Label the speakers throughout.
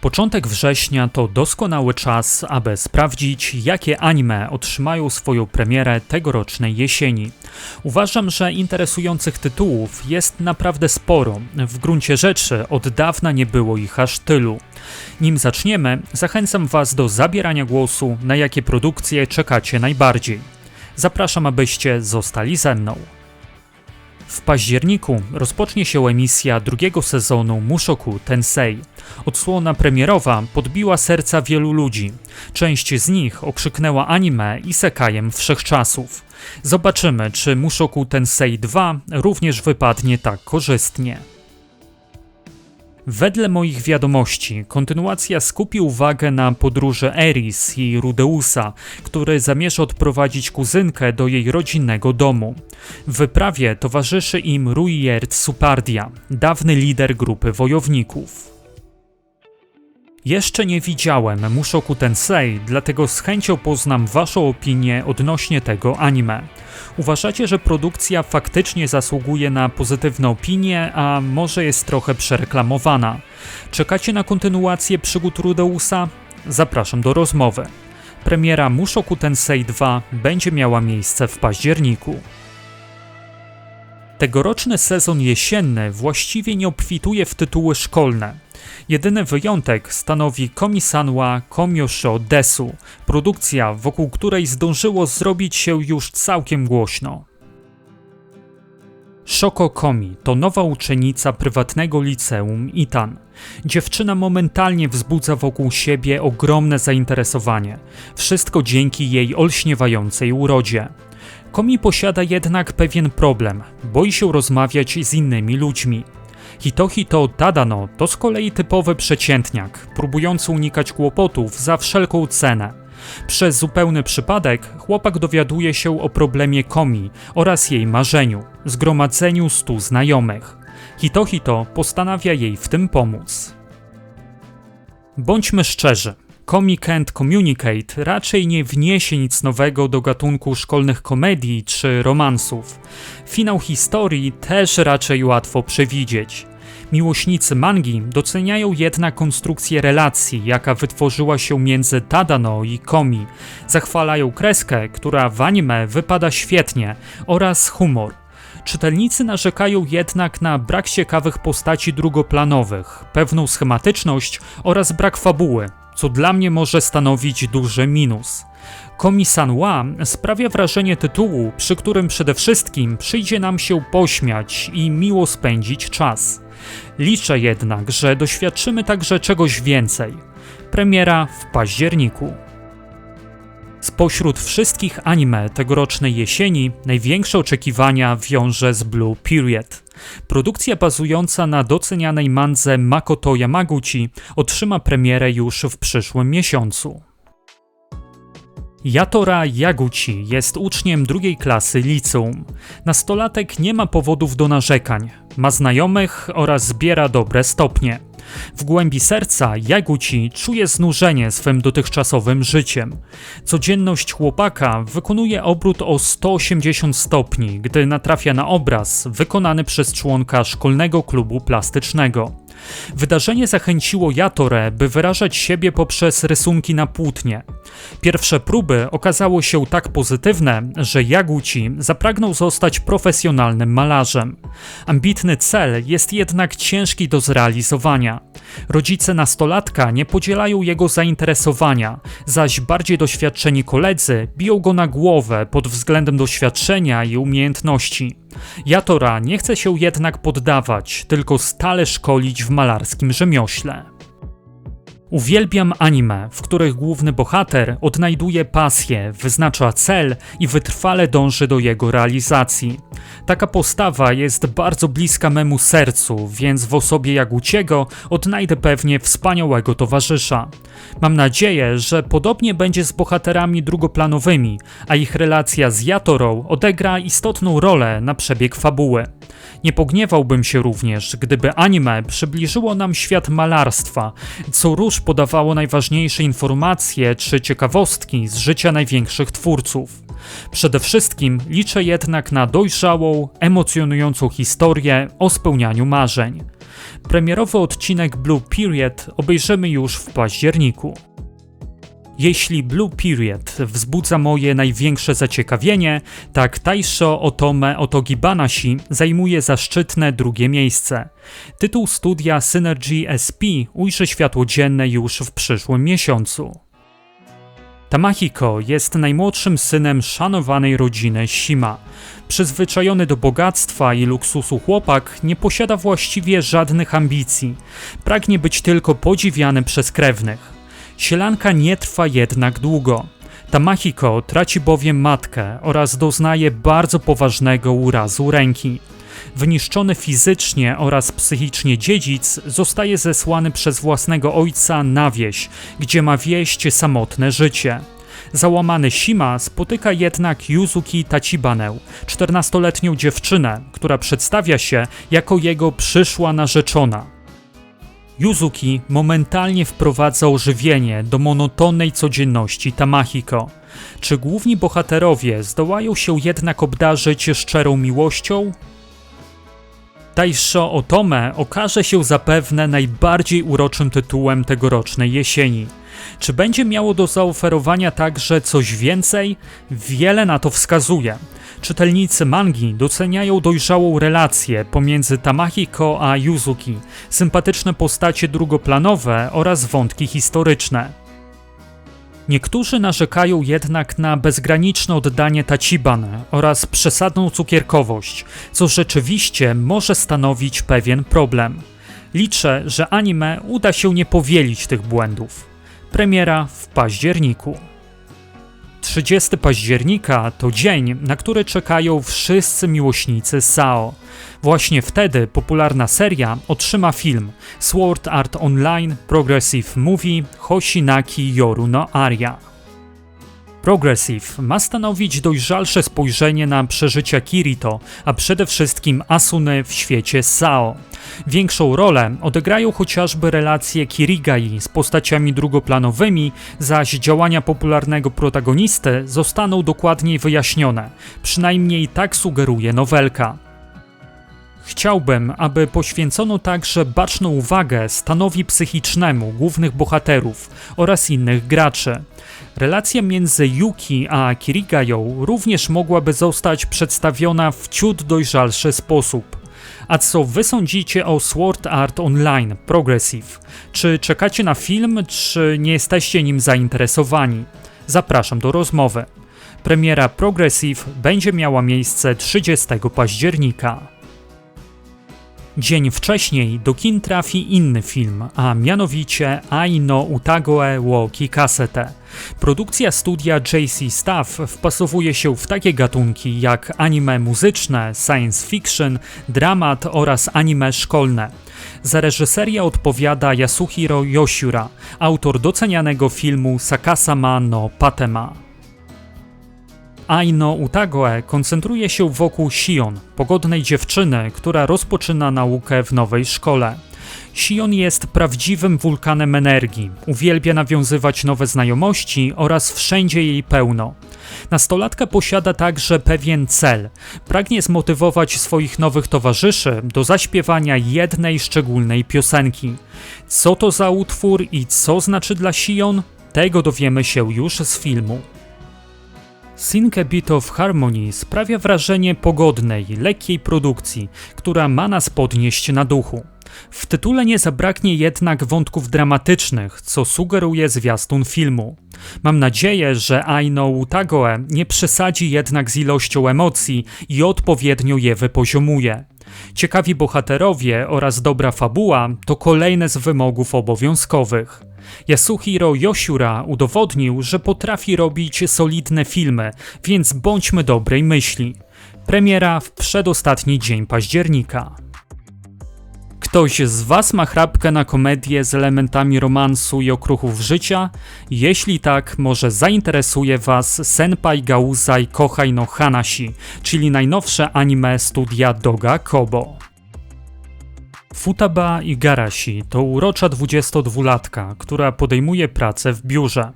Speaker 1: Początek września to doskonały czas, aby sprawdzić, jakie anime otrzymają swoją premierę tegorocznej jesieni. Uważam, że interesujących tytułów jest naprawdę sporo. W gruncie rzeczy od dawna nie było ich aż tylu. Nim zaczniemy, zachęcam Was do zabierania głosu, na jakie produkcje czekacie najbardziej. Zapraszam, abyście zostali ze mną. W październiku rozpocznie się emisja drugiego sezonu Mushoku Tensei. Odsłona premierowa podbiła serca wielu ludzi. Część z nich okrzyknęła anime i sekajem wszechczasów. Zobaczymy, czy Mushoku Tensei 2 również wypadnie tak korzystnie. Wedle moich wiadomości, kontynuacja skupi uwagę na podróży Eris i Rudeusa, który zamierza odprowadzić kuzynkę do jej rodzinnego domu. W wyprawie towarzyszy im Ruiert Supardia, dawny lider grupy wojowników. Jeszcze nie widziałem Mushoku Tensei, dlatego z chęcią poznam Waszą opinię odnośnie tego anime. Uważacie, że produkcja faktycznie zasługuje na pozytywne opinie, a może jest trochę przereklamowana? Czekacie na kontynuację przygód Rudeusa? Zapraszam do rozmowy. Premiera Mushoku Tensei 2 będzie miała miejsce w październiku. Tegoroczny sezon jesienny właściwie nie obfituje w tytuły szkolne. Jedyny wyjątek stanowi Komisanwa Komyosho Desu, produkcja, wokół której zdążyło zrobić się już całkiem głośno. Shoko Komi to nowa uczennica prywatnego liceum Itan. Dziewczyna momentalnie wzbudza wokół siebie ogromne zainteresowanie. Wszystko dzięki jej olśniewającej urodzie. Komi posiada jednak pewien problem. Boi się rozmawiać z innymi ludźmi. Hitohito Tadano to z kolei typowy przeciętniak, próbujący unikać kłopotów za wszelką cenę. Przez zupełny przypadek chłopak dowiaduje się o problemie Komi oraz jej marzeniu zgromadzeniu stu znajomych. Hitohito postanawia jej w tym pomóc. Bądźmy szczerzy. Comic Can't Communicate raczej nie wniesie nic nowego do gatunku szkolnych komedii czy romansów. Finał historii też raczej łatwo przewidzieć. Miłośnicy mangi doceniają jednak konstrukcję relacji, jaka wytworzyła się między Tadano i Komi. Zachwalają kreskę, która w anime wypada świetnie, oraz humor. Czytelnicy narzekają jednak na brak ciekawych postaci drugoplanowych, pewną schematyczność oraz brak fabuły, co dla mnie może stanowić duży minus. Komi-san-wa sprawia wrażenie tytułu, przy którym przede wszystkim przyjdzie nam się pośmiać i miło spędzić czas. Liczę jednak, że doświadczymy także czegoś więcej. Premiera w październiku. Spośród wszystkich anime tegorocznej jesieni największe oczekiwania wiąże z Blue Period. Produkcja bazująca na docenianej mandze Makoto Yamaguchi otrzyma premierę już w przyszłym miesiącu. Yatora Yaguchi jest uczniem drugiej klasy liceum. Nastolatek nie ma powodów do narzekań, ma znajomych oraz zbiera dobre stopnie. W głębi serca Jaguci czuje znużenie swym dotychczasowym życiem. Codzienność chłopaka wykonuje obrót o 180 stopni, gdy natrafia na obraz wykonany przez członka szkolnego klubu plastycznego. Wydarzenie zachęciło Jatore, by wyrażać siebie poprzez rysunki na płótnie. Pierwsze próby okazało się tak pozytywne, że Jaguci zapragnął zostać profesjonalnym malarzem. Ambitny cel jest jednak ciężki do zrealizowania. Rodzice nastolatka nie podzielają jego zainteresowania, zaś bardziej doświadczeni koledzy biją go na głowę pod względem doświadczenia i umiejętności. Jatora nie chce się jednak poddawać, tylko stale szkolić w malarskim rzemiośle. Uwielbiam anime, w których główny bohater odnajduje pasję, wyznacza cel i wytrwale dąży do jego realizacji. Taka postawa jest bardzo bliska memu sercu, więc w osobie Jaguciego odnajdę pewnie wspaniałego towarzysza. Mam nadzieję, że podobnie będzie z bohaterami drugoplanowymi, a ich relacja z Jatorą odegra istotną rolę na przebieg fabuły. Nie pogniewałbym się również, gdyby anime przybliżyło nam świat malarstwa, co podawało najważniejsze informacje czy ciekawostki z życia największych twórców. Przede wszystkim liczę jednak na dojrzałą, emocjonującą historię o spełnianiu marzeń. Premierowy odcinek Blue Period obejrzymy już w październiku. Jeśli Blue Period wzbudza moje największe zaciekawienie, tak Taisho Otome Otogibanashi zajmuje zaszczytne drugie miejsce. Tytuł studia Synergy SP ujrzy światło dzienne już w przyszłym miesiącu. Tamahiko jest najmłodszym synem szanowanej rodziny Shima. Przyzwyczajony do bogactwa i luksusu chłopak nie posiada właściwie żadnych ambicji. Pragnie być tylko podziwiany przez krewnych. Sielanka nie trwa jednak długo. Tamahiko traci bowiem matkę oraz doznaje bardzo poważnego urazu ręki. Wyniszczony fizycznie oraz psychicznie dziedzic zostaje zesłany przez własnego ojca na wieś, gdzie ma wieść samotne życie. Załamany Shima spotyka jednak Yuzuki Tachibanę, 14-letnią dziewczynę, która przedstawia się jako jego przyszła narzeczona. Yuzuki momentalnie wprowadza ożywienie do monotonnej codzienności Tamahiko. Czy główni bohaterowie zdołają się jednak obdarzyć szczerą miłością? Taisho Otome okaże się zapewne najbardziej uroczym tytułem tegorocznej jesieni. Czy będzie miało do zaoferowania także coś więcej? Wiele na to wskazuje. Czytelnicy mangi doceniają dojrzałą relację pomiędzy Tamahiko a Yuzuki, sympatyczne postacie drugoplanowe oraz wątki historyczne. Niektórzy narzekają jednak na bezgraniczne oddanie Tachiban oraz przesadną cukierkowość, co rzeczywiście może stanowić pewien problem. Liczę, że anime uda się nie powielić tych błędów. Premiera w październiku. 30 października to dzień, na który czekają wszyscy miłośnicy Sao. Właśnie wtedy popularna seria otrzyma film Sword Art Online Progressive Movie Hoshinaki Yoru no Aria. Progressive ma stanowić dojrzalsze spojrzenie na przeżycia Kirito, a przede wszystkim Asune w świecie Sao. Większą rolę odegrają chociażby relacje Kirigai z postaciami drugoplanowymi, zaś działania popularnego protagonisty zostaną dokładniej wyjaśnione. Przynajmniej tak sugeruje nowelka. Chciałbym, aby poświęcono także baczną uwagę stanowi psychicznemu głównych bohaterów oraz innych graczy. Relacja między Yuki a Kirigają również mogłaby zostać przedstawiona w ciut dojrzalszy sposób. A co wy sądzicie o Sword Art Online Progressive? Czy czekacie na film, czy nie jesteście nim zainteresowani? Zapraszam do rozmowy. Premiera Progressive będzie miała miejsce 30 października. Dzień wcześniej do kin trafi inny film, a mianowicie Aino Utagoe wo Kikasete. Produkcja studia JC Staff wpasowuje się w takie gatunki jak anime muzyczne, science fiction, dramat oraz anime szkolne. Za reżyserię odpowiada Yasuhiro Yoshura, autor docenianego filmu Sakasama no Patema. Aino Utagoe koncentruje się wokół Shion, pogodnej dziewczyny, która rozpoczyna naukę w nowej szkole. Shion jest prawdziwym wulkanem energii, uwielbia nawiązywać nowe znajomości oraz wszędzie jej pełno. Nastolatka posiada także pewien cel. Pragnie zmotywować swoich nowych towarzyszy do zaśpiewania jednej szczególnej piosenki. Co to za utwór i co znaczy dla Shion? Tego dowiemy się już z filmu. A Bit of Harmony sprawia wrażenie pogodnej, lekkiej produkcji, która ma nas podnieść na duchu. W tytule nie zabraknie jednak wątków dramatycznych, co sugeruje zwiastun filmu. Mam nadzieję, że Aino Utagoe nie przesadzi jednak z ilością emocji i odpowiednio je wypoziomuje. Ciekawi bohaterowie oraz dobra fabuła to kolejne z wymogów obowiązkowych. Yasuhiro Yoshura udowodnił, że potrafi robić solidne filmy, więc bądźmy dobrej myśli. Premiera w przedostatni dzień października. Ktoś z Was ma chrapkę na komedię z elementami romansu i okruchów życia? Jeśli tak, może zainteresuje Was Senpai Gauzai Kohai no Hanashi, czyli najnowsze anime studia Doga Kobo. Futaba Igarashi to urocza 22-latka, która podejmuje pracę w biurze.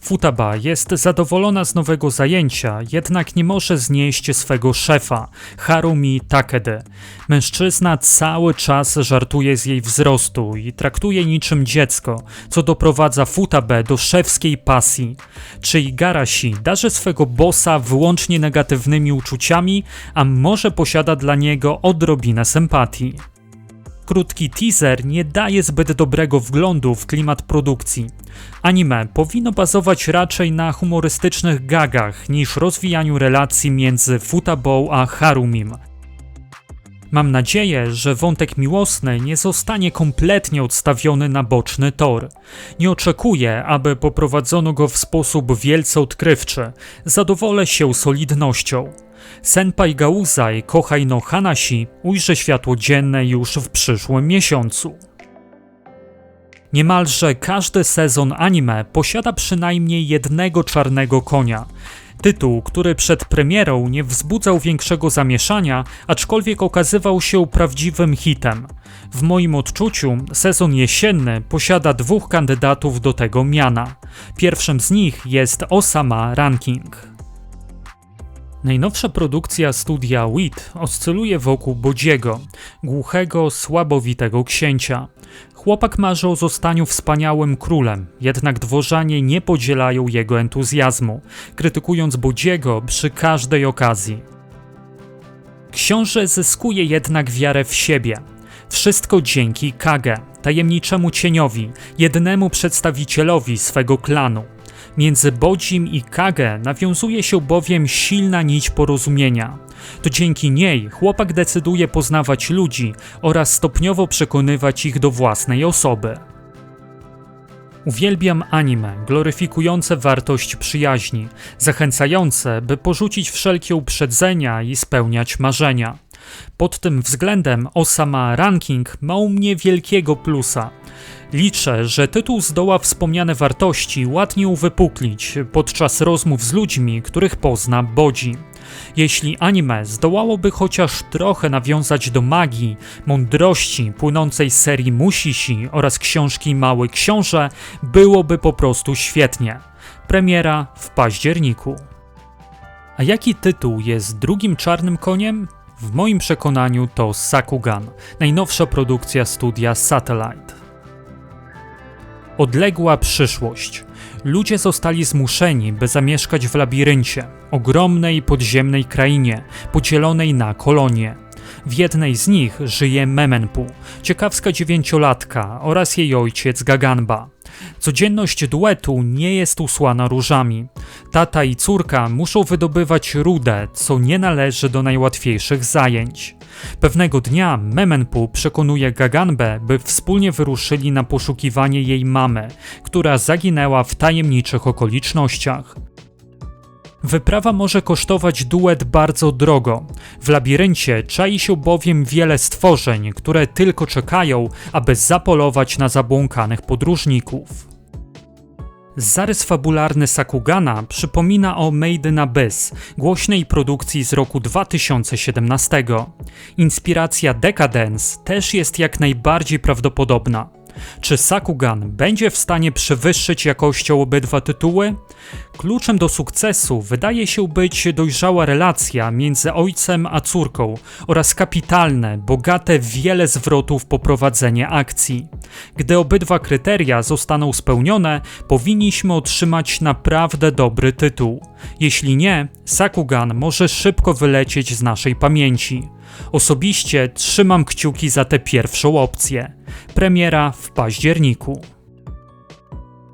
Speaker 1: Futaba jest zadowolona z nowego zajęcia, jednak nie może znieść swego szefa, Harumi Takede. Mężczyzna cały czas żartuje z jej wzrostu i traktuje niczym dziecko, co doprowadza Futabę do szewskiej pasji. Czy Igarashi darzy swego bossa wyłącznie negatywnymi uczuciami, a może posiada dla niego odrobinę sympatii? Krótki teaser nie daje zbyt dobrego wglądu w klimat produkcji. Anime powinno bazować raczej na humorystycznych gagach niż rozwijaniu relacji między Futabou a Harumim. Mam nadzieję, że wątek miłosny nie zostanie kompletnie odstawiony na boczny tor. Nie oczekuję, aby poprowadzono go w sposób wielce odkrywczy. Zadowolę się solidnością. Senpai Gauzai Kohai no Hanashi ujrzy światło dzienne już w przyszłym miesiącu. Niemalże każdy sezon anime posiada przynajmniej jednego czarnego konia. Tytuł, który przed premierą nie wzbudzał większego zamieszania, aczkolwiek okazywał się prawdziwym hitem. W moim odczuciu sezon jesienny posiada dwóch kandydatów do tego miana. Pierwszym z nich jest Osama Ranking. Najnowsza produkcja studia WIT oscyluje wokół Bodziego, głuchego, słabowitego księcia. Chłopak marzy o zostaniu wspaniałym królem, jednak dworzanie nie podzielają jego entuzjazmu, krytykując Bodziego przy każdej okazji. Książę zyskuje jednak wiarę w siebie. Wszystko dzięki Kage, tajemniczemu cieniowi, jednemu przedstawicielowi swego klanu. Między Bodzim i Kage nawiązuje się bowiem silna nić porozumienia. To dzięki niej chłopak decyduje poznawać ludzi oraz stopniowo przekonywać ich do własnej osoby. Uwielbiam anime, gloryfikujące wartość przyjaźni, zachęcające, by porzucić wszelkie uprzedzenia i spełniać marzenia. Pod tym względem Osama Ranking ma u mnie wielkiego plusa. Liczę, że tytuł zdoła wspomniane wartości ładnie uwypuklić podczas rozmów z ludźmi, których pozna Bodzi. Jeśli anime zdołałoby chociaż trochę nawiązać do magii, mądrości płynącej z serii Musishi oraz książki Mały Książę, byłoby po prostu świetnie. Premiera w październiku. A jaki tytuł jest drugim czarnym koniem? W moim przekonaniu to Sakugan, najnowsza produkcja studia Satellite. Odległa przyszłość. Ludzie zostali zmuszeni, by zamieszkać w labiryncie, ogromnej podziemnej krainie, podzielonej na kolonie. W jednej z nich żyje Memenpu, ciekawska dziewięciolatka oraz jej ojciec Gaganba. Codzienność duetu nie jest usłana różami. Tata i córka muszą wydobywać rudę, co nie należy do najłatwiejszych zajęć. Pewnego dnia Memenpu przekonuje Gaganbę, by wspólnie wyruszyli na poszukiwanie jej mamy, która zaginęła w tajemniczych okolicznościach. Wyprawa może kosztować duet bardzo drogo. W labiryncie czai się bowiem wiele stworzeń, które tylko czekają, aby zapolować na zabłąkanych podróżników. Zarys fabularny Sakugana przypomina o Made in Abyss, głośnej produkcji z roku 2017. Inspiracja Decadence też jest jak najbardziej prawdopodobna. Czy Sakugan będzie w stanie przewyższyć jakością obydwa tytuły? Kluczem do sukcesu wydaje się być dojrzała relacja między ojcem a córką oraz kapitalne, bogate wiele zwrotów poprowadzenie akcji. Gdy obydwa kryteria zostaną spełnione, powinniśmy otrzymać naprawdę dobry tytuł. Jeśli nie, Sakugan może szybko wylecieć z naszej pamięci. Osobiście trzymam kciuki za tę pierwszą opcję. Premiera w październiku.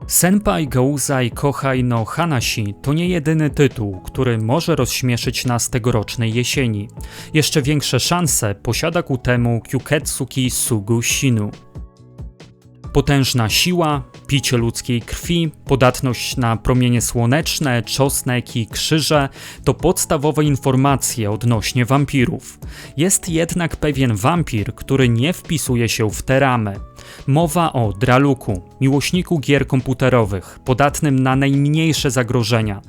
Speaker 1: Senpai Gouzai Kohai no Hanashi to nie jedyny tytuł, który może rozśmieszyć nas tegorocznej jesieni. Jeszcze większe szanse posiada ku temu Kyuketsuki Sugu Shinu. Potężna siła, picie ludzkiej krwi, podatność na promienie słoneczne, czosnek i krzyże to podstawowe informacje odnośnie wampirów. Jest jednak pewien wampir, który nie wpisuje się w te ramy. Mowa o Draluku, miłośniku gier komputerowych, podatnym na najmniejsze zagrożenia.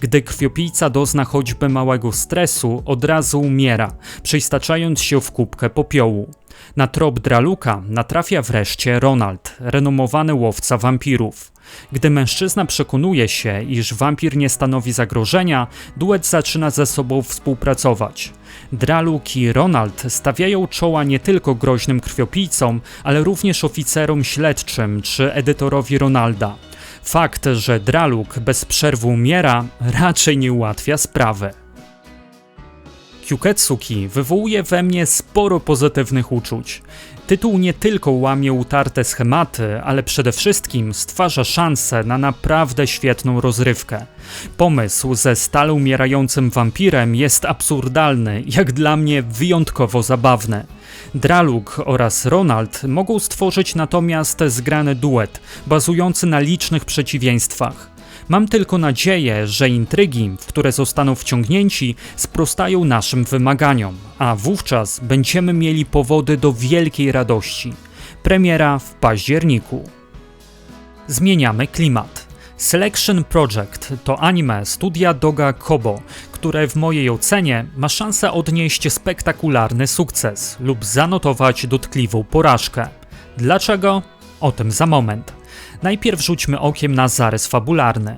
Speaker 1: Gdy krwiopijca dozna choćby małego stresu, od razu umiera, przeistaczając się w kubkę popiołu. Na trop Draluka natrafia wreszcie Ronald, renomowany łowca wampirów. Gdy mężczyzna przekonuje się, iż wampir nie stanowi zagrożenia, duet zaczyna ze sobą współpracować. Draluk i Ronald stawiają czoła nie tylko groźnym krwiopijcom, ale również oficerom śledczym czy edytorowi Ronalda. Fakt, że Draluk bez przerwy umiera, raczej nie ułatwia sprawy. Kyuketsuki wywołuje we mnie sporo pozytywnych uczuć. Tytuł nie tylko łamie utarte schematy, ale przede wszystkim stwarza szansę na naprawdę świetną rozrywkę. Pomysł ze stale umierającym wampirem jest absurdalny, jak dla mnie wyjątkowo zabawny. Draluk oraz Ronald mogą stworzyć natomiast zgrany duet, bazujący na licznych przeciwieństwach. Mam tylko nadzieję, że intrygi, w które zostaną wciągnięci, sprostają naszym wymaganiom, a wówczas będziemy mieli powody do wielkiej radości. Premiera w październiku. Zmieniamy klimat. Selection Project to anime studia Doga Kobo, które w mojej ocenie ma szansę odnieść spektakularny sukces lub zanotować dotkliwą porażkę. Dlaczego? O tym za moment. Najpierw rzućmy okiem na zarys fabularny.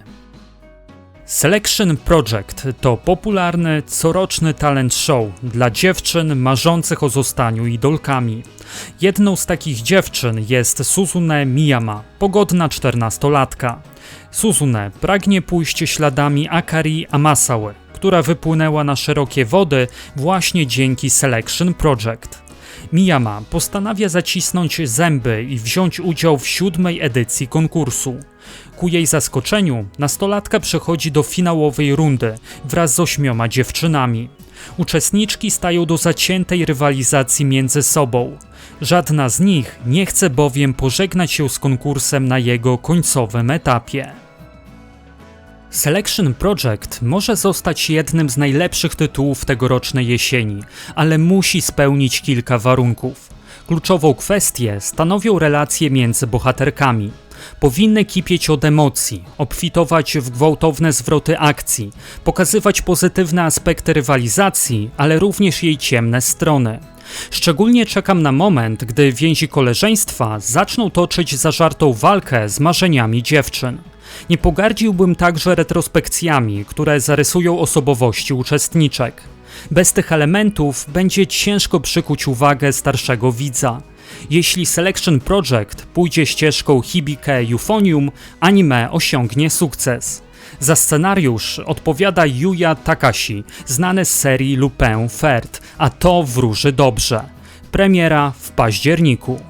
Speaker 1: Selection Project to popularny, coroczny talent show dla dziewczyn marzących o zostaniu idolkami. Jedną z takich dziewczyn jest Suzune Miyama, pogodna czternastolatka. Suzune pragnie pójść śladami Akari Amasały, która wypłynęła na szerokie wody właśnie dzięki Selection Project. Miyama postanawia zacisnąć zęby i wziąć udział w siódmej edycji konkursu. Ku jej zaskoczeniu, nastolatka przechodzi do finałowej rundy wraz z ośmioma dziewczynami. Uczestniczki stają do zaciętej rywalizacji między sobą. Żadna z nich nie chce bowiem pożegnać się z konkursem na jego końcowym etapie. Selection Project może zostać jednym z najlepszych tytułów tegorocznej jesieni, ale musi spełnić kilka warunków. Kluczową kwestię stanowią relacje między bohaterkami. Powinny kipieć od emocji, obfitować w gwałtowne zwroty akcji, pokazywać pozytywne aspekty rywalizacji, ale również jej ciemne strony. Szczególnie czekam na moment, gdy więzi koleżeństwa zaczną toczyć zażartą walkę z marzeniami dziewczyn. Nie pogardziłbym także retrospekcjami, które zarysują osobowości uczestniczek. Bez tych elementów będzie ciężko przykuć uwagę starszego widza. Jeśli Selection Project pójdzie ścieżką Hibike Euphonium, anime osiągnie sukces. Za scenariusz odpowiada Yuya Takashi, znany z serii Lupin Fert, a to wróży dobrze. Premiera w październiku.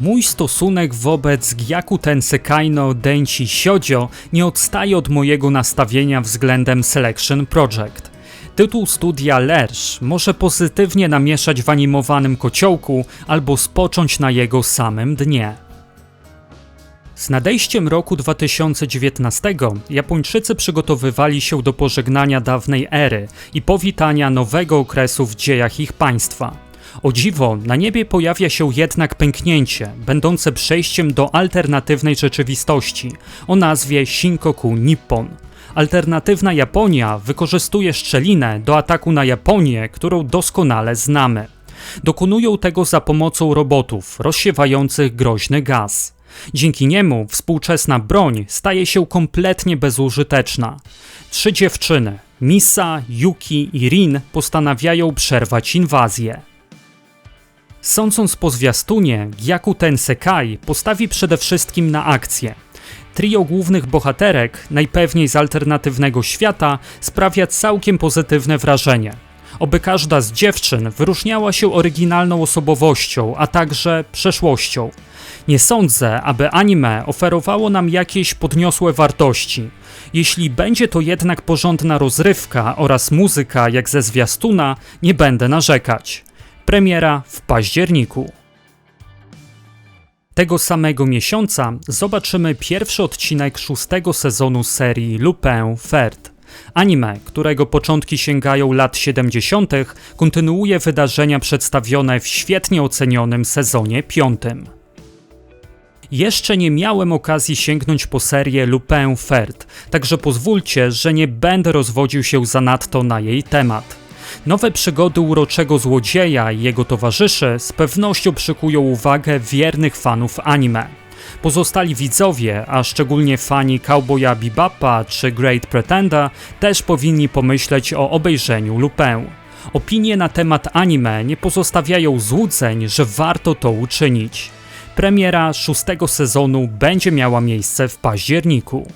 Speaker 1: Mój stosunek wobec Gyaku Tensekai no Denchi Shoujo nie odstaje od mojego nastawienia względem Selection Project. Tytuł studia Lersz może pozytywnie namieszać w animowanym kociołku albo spocząć na jego samym dnie. Z nadejściem roku 2019 Japończycy przygotowywali się do pożegnania dawnej ery i powitania nowego okresu w dziejach ich państwa. O dziwo, na niebie pojawia się jednak pęknięcie, będące przejściem do alternatywnej rzeczywistości o nazwie Shinkoku Nippon. Alternatywna Japonia wykorzystuje szczelinę do ataku na Japonię, którą doskonale znamy. Dokonują tego za pomocą robotów rozsiewających groźny gaz. Dzięki niemu współczesna broń staje się kompletnie bezużyteczna. Trzy dziewczyny, Misa, Yuki i Rin, postanawiają przerwać inwazję. Sądząc po zwiastunie, Gyaku Tensekai postawi przede wszystkim na akcję. Trio głównych bohaterek, najpewniej z alternatywnego świata, sprawia całkiem pozytywne wrażenie. Oby każda z dziewczyn wyróżniała się oryginalną osobowością, a także przeszłością. Nie sądzę, aby anime oferowało nam jakieś podniosłe wartości. Jeśli będzie to jednak porządna rozrywka oraz muzyka jak ze zwiastuna, nie będę narzekać. Premiera w październiku. Tego samego miesiąca zobaczymy pierwszy odcinek szóstego sezonu serii Lupin Fert. Anime, którego początki sięgają lat 70., kontynuuje wydarzenia przedstawione w świetnie ocenionym sezonie piątym. Jeszcze nie miałem okazji sięgnąć po serię Lupin Fert, także pozwólcie, że nie będę rozwodził się zanadto na jej temat. Nowe przygody uroczego złodzieja i jego towarzyszy z pewnością przykują uwagę wiernych fanów anime. Pozostali widzowie, a szczególnie fani Cowboya Bebop'a czy Great Pretenda, też powinni pomyśleć o obejrzeniu Lupin. Opinie na temat anime nie pozostawiają złudzeń, że warto to uczynić. Premiera szóstego sezonu będzie miała miejsce w październiku.